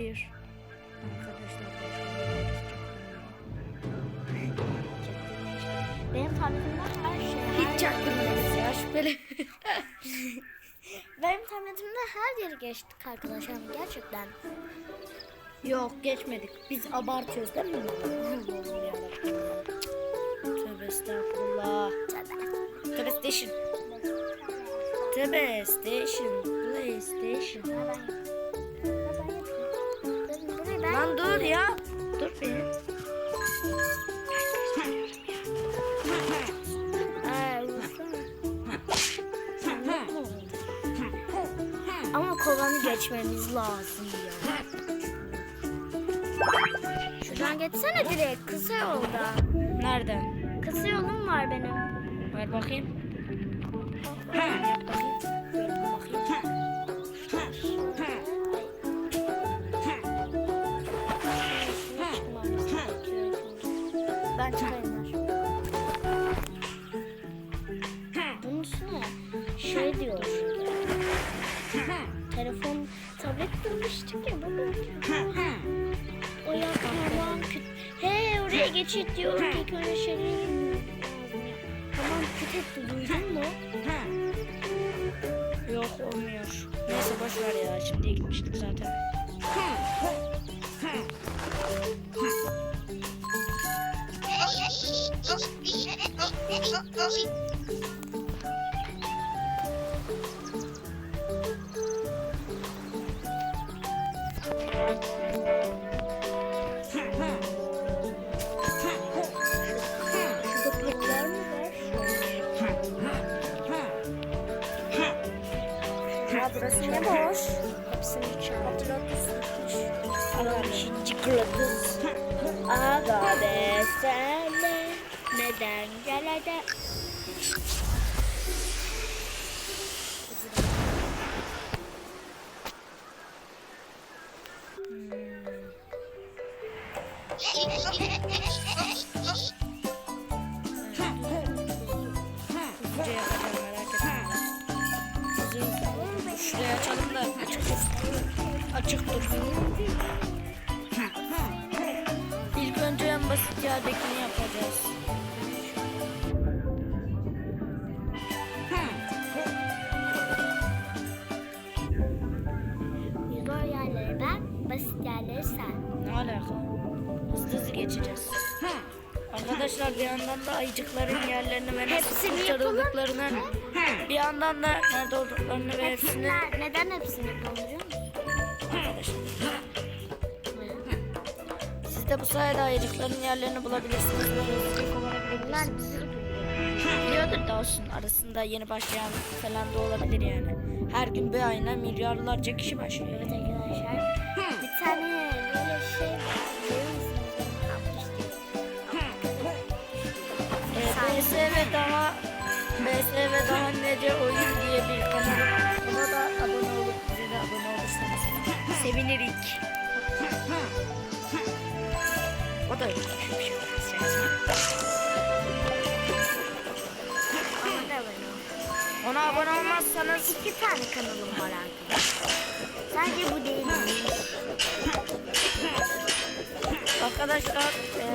bir. Arkadaşlar. Benim tabletimde her şey. Hiç çaktırmadınız ya şüpheli. Benim tabletimde her yeri geçtik arkadaşlar gerçekten. Yok geçmedik. Biz abartıyoruz değil mi? Tövbe estağfurullah. Tövbe station. Tövbe station. PlayStation. Ben Lan dur ya. Dur vursana. Ama kovanı geçmemiz lazım ya. Şuradan geçsene direkt kısa yolda. Nereden? Kısa yolum var benim. Ver bakayım. Yap bakayım. Bulmuştuk ya baba. O yapmam kötü. He oraya geçit diyor. İlk önce şeyleri ya. Tamam etti duydun mu? Yok olmuyor. Neyse boş ver ya. Şimdi gitmiştik zaten. Ya burası ne boş? Hepsini çarptırmış. Adam çikolata. Aga be senle neden gelede? Hızlıca yapacağım merak Dursun. İlk önce en basit yerdekini yapacağız. Zor yerleri ben, basit yerleri sen. Ne alaka? Hızlı hızlı geçeceğiz. Arkadaşlar bir yandan da ayıcıkların yerlerini ve nasıl kurtarıldıklarını bir yandan da nerede olduklarını ve hepsini neden hepsini yapalım. Siz de bu sayede ayıcıkların yerlerini bulabilirsiniz bizi Biliyordur da olsun arasında yeni başlayan falan da olabilir yani. Her gün bir ayına milyarlarca kişi başlıyor. Evet arkadaşlar. Bir tane böyle şey var. Biliyor musunuz? Ben yapmıştım. BS ve daha BS ve daha nece oyun diye bir kanal. Sevinirik. O da ol. Ona abone olmazsanız İki tane kanalım var arkadaşlar. Sadece bu değil. arkadaşlar eee,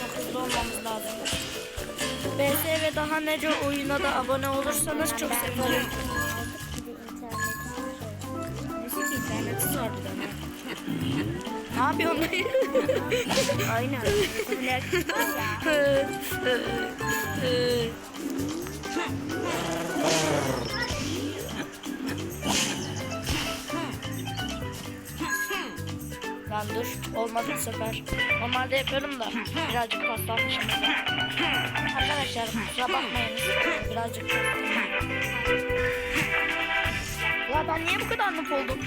çok hızlı olmamız lazım. BS ve daha nece oyuna da abone olursanız çok sevinirim. Ne yapıyorsun? Aynen. Lan dur olmadı bu sefer. Normalde yapıyorum da birazcık paslanmışım. Arkadaşlar kusura bakmayın. Birazcık Ya ben niye bu kadar noob oldum?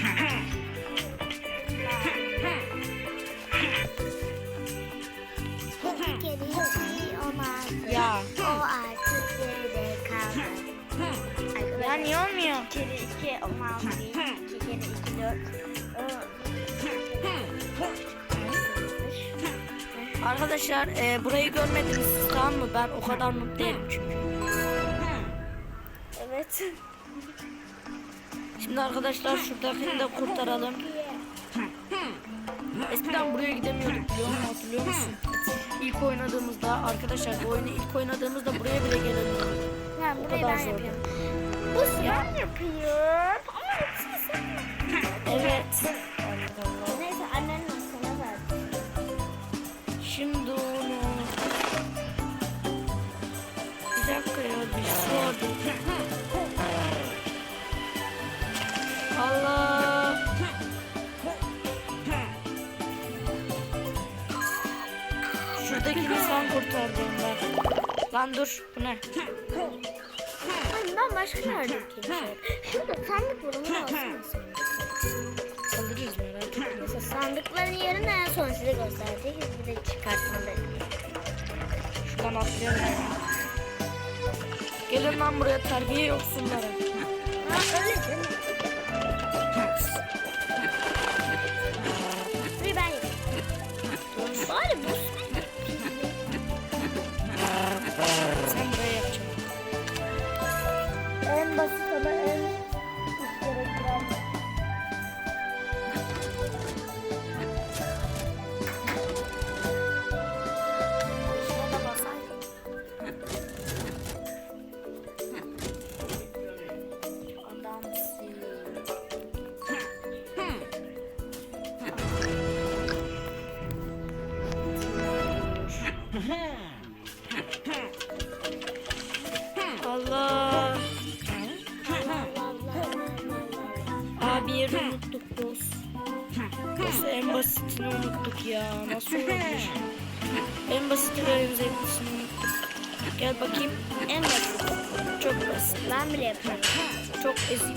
Hiç olmaz. Ya. O artık geride kaldı. Ya niye olmuyor? Bir kere iki olmaz. Bir, iki kere iki dört. O Arkadaşlar e, burayı görmediniz tamam mı? Ben o kadar noob değilim çünkü. Evet. Şimdi arkadaşlar şuradakini de kurtaralım. Eskiden buraya gidemiyorduk biliyor musun? Hatırlıyor musun? İlk oynadığımızda arkadaşlar bu oyunu ilk oynadığımızda buraya bile gelemiyorduk. Yani burayı kadar ben zor. yapıyorum. Bu sen yapıyor. Ama hepsini sen yapıyorsun. Evet. Ben. Lan dur bu ne? Ben başka yerdeyim. Şurada sandık var onu alsana sen. Alırız etme. Neyse sandıkların yerini en son size göstereceğiz. Bir de çıkartmaları. Şuradan atlayalım. Gelin lan buraya terbiye yoksunlara. Ha öyle yapayım. Bari bu Allah. Abi yeri unuttuk boss. Boss en basitini unuttuk ya. Nasıl olmuş? En ve en zevklisini unuttuk. Gel bakayım. En basit. Çok basit. Ben bile yapıyorum. Çok ezik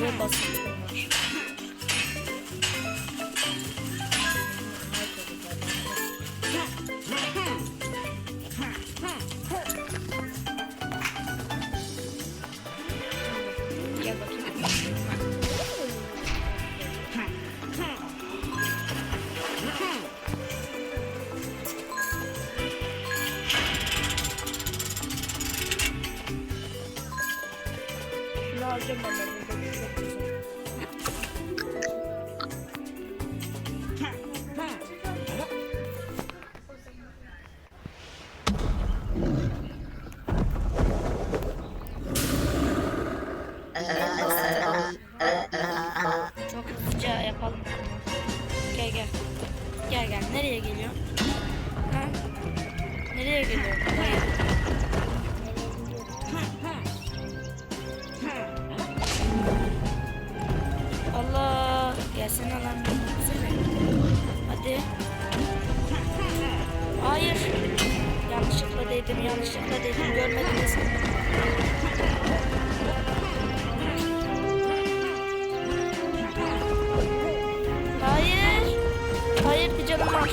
ve basit bunlar. Alacağım ben. Çok hızlıca yapalım. Gel gel. Gel gel. Nereye geliyor? Ha? Nereye geliyor? Hayır. Yanlışlıkla değdim. Görmediniz. Hayır. Hayır bir canım var.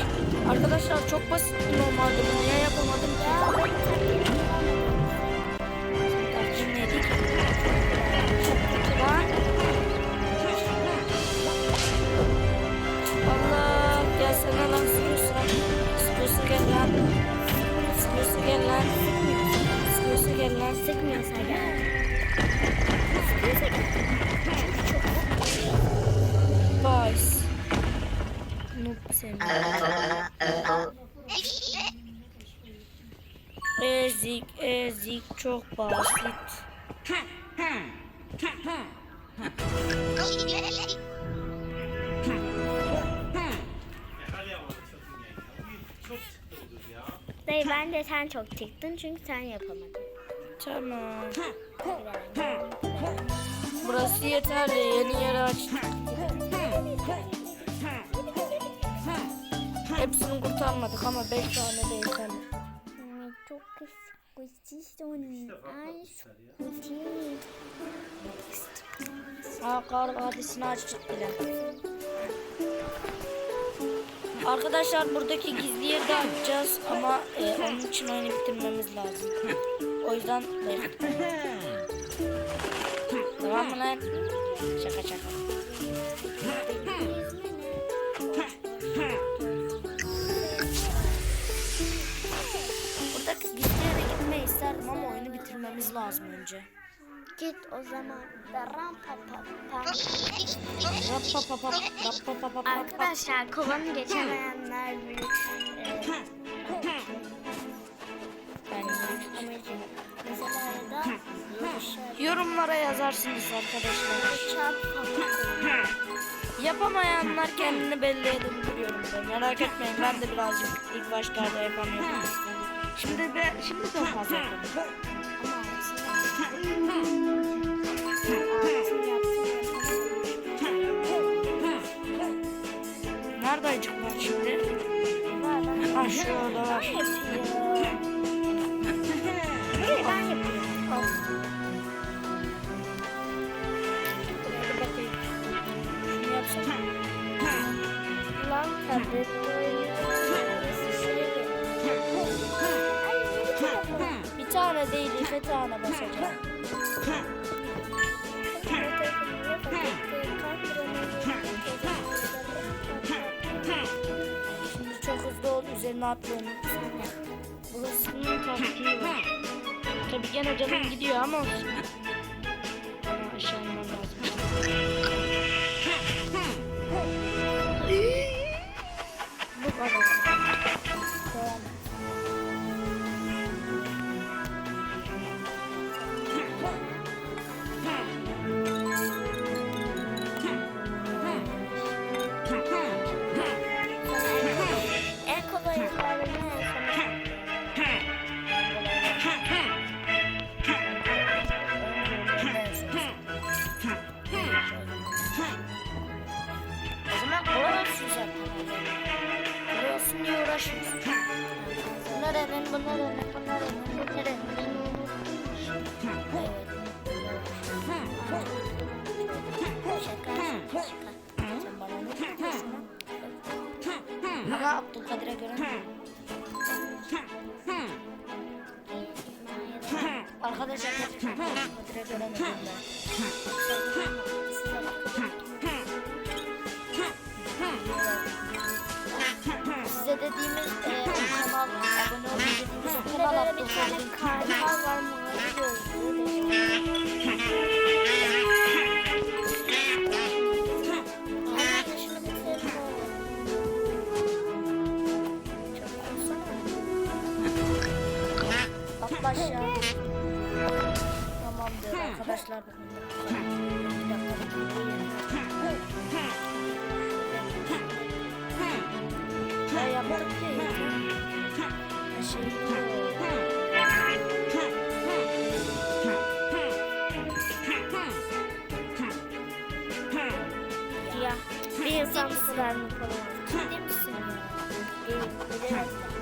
Arkadaşlar çok basit normalde. Bunu niye yapamadım ki? Sıkmıyorsa gel. Sıkıyorsa gel. Noob seni. Ezik ezik çok basit. Dayı ben de sen çok çıktın çünkü sen yapamadın. Tamam. Burası yeterli. Yeni yeri açtık. Hepsini kurtarmadık ama 5 tane de yeterli. Çok. Ha kar vadisini açtık bile. Arkadaşlar buradaki gizli yeri de açacağız ama e, onun için oyunu bitirmemiz lazım. O yüzden. Tamam mı lan? Şaka şaka. Buradaki gizli yere gitmeyi isterdim ama oyunu bitirmemiz lazım önce. Git o zaman. Ram pa. Arkadaşlar kovanı geçemeyenler büyük. Ben amacım. Yorumlara yazarsınız arkadaşlar. Yapamayanlar kendini belli edebiliyorum ben. Merak etmeyin ben de birazcık ilk başlarda yapamıyordum. Şimdi ben şimdi altını yapsın. Nerede acıklar şimdi? Ha şurada var. Bir tane değil iki tane basacağım. Şimdi çok hızlı ol üzerine atlayın. Burasının taktiği var. Tabii gene canım gidiyor ama olsun. Ama Abdülkadir'e göre? Arkadaşlar Abdülkadir'e göre? Size dediğimiz e, kanal, abone olun dediğimiz kanal böyle bir tane kartal var mavi bir bu kadar mı falan? Ciddi misin? Değil. Bilemezsin.